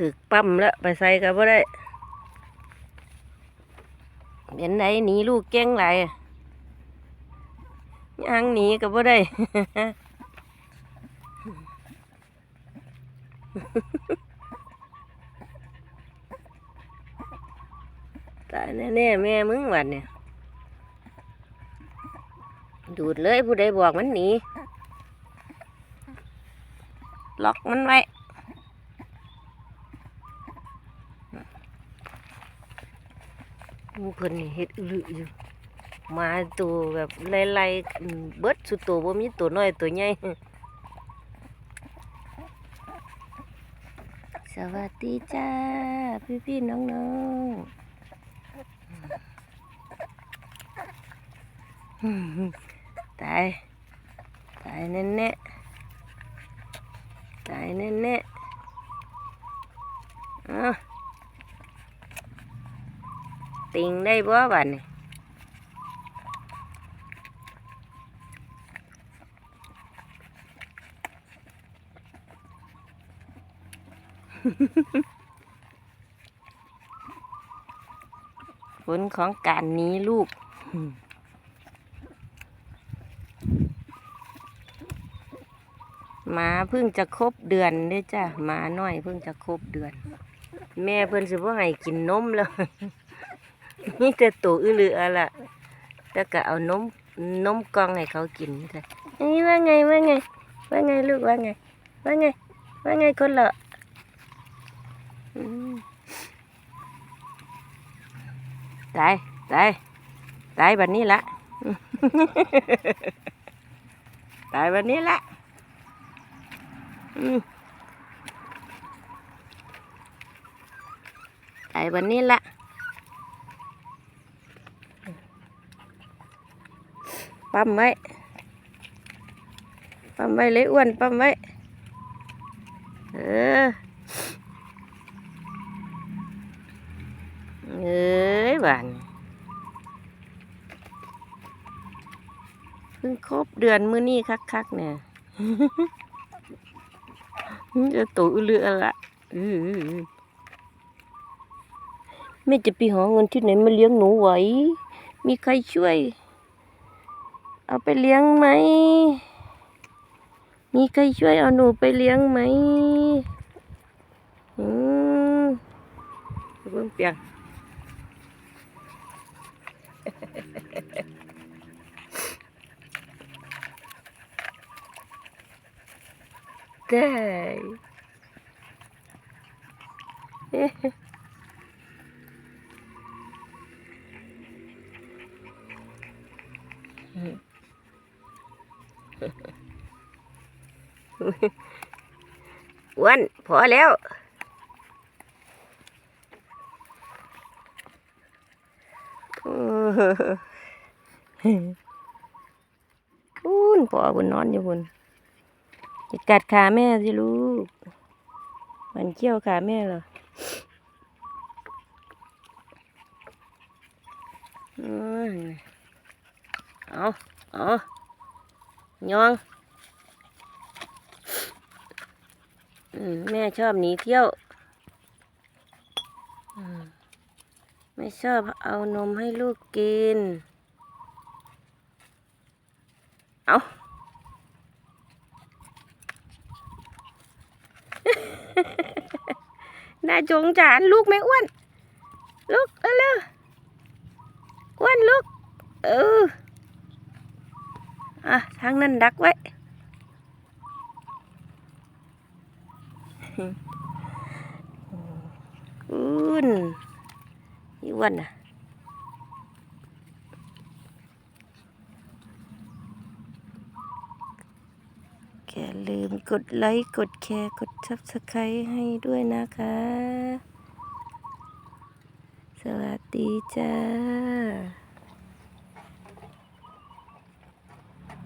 ถือปั๊มแล้วไปใส่ก็บ่ได้เป็นไหนหนีลูกเก่งไรย่างหนีก็บ่ได้ ตายแน่ๆแม่มึงวันเนี่ย ดูดเลยผู้ใดบอกมันหนีล็อกมันไว้ หมู เพิ่นนี่เฮ็ดอึลึอยู่มาตัวแบบไล่ๆอืมเบิดสุดตัวบ่มีตัวน้อยตัวใหญ่สวัสดีจ้า พี่พี่ๆน้องๆอืมตายตายแน่แน่ๆตายแน่แน่ๆอ้าว ติงได้บ่บัดนี่ผลของการนี้ลูกหมาเพิ่งจะครบเดือนเด้จ้ะหมาน้อยเพิ่งจะครบเดือน แม่เพิ่นสิบ่ให้กินนมแล้ว นี่แต่ตัวอื้อลือะล่ะแล้วก็เอานมนมกล่องให้เขากินค่ะนี่ว่าไงว่าไง ว่าไงลูกว่าไง ว่าไง ว่าไงคนละอืมตายตายตายแบบนี้ละตายแบบนี้ละตายแบบนี้ละ ปั๊มไว้ ปั๊มไว้เลยอ้วน ปั๊มไว้ เออ เอ้ยบานเพิ่งครบเดือนมื้อนี้คักๆเนี่ยจะตูเรือละแม่จะไปหาเงินที่ไหนมาเลี้ยงหนูไหว มีใครช่วย เอาไปเลี้ยงไหม มีใครช่วยเอาหนูไปเลี้ยงไหม อืมเบิ่งเปียงได้ อ๊ะอ้วนพอแล้วคุณพ่อคุณนอนอยู่คุณจะกัดขาแม่สิลูก มันเขี้ยวขาแม่เหรออืมเอาเอา ยองแม่ชอบหนีเที่ยวไม่ชอบเอานมให้ลูกกิน เอาน่าจงจานลูกไม่อ้วน ลูกเอาเร็วอ้วนลูก เออ อะทางนั้นดักไว้ อุ่นอีอ้วนน่ะอย่าลืมกดไลค์ กดแชร์ กด subscribe ให้ด้วยนะคะ สวัสดีจ้า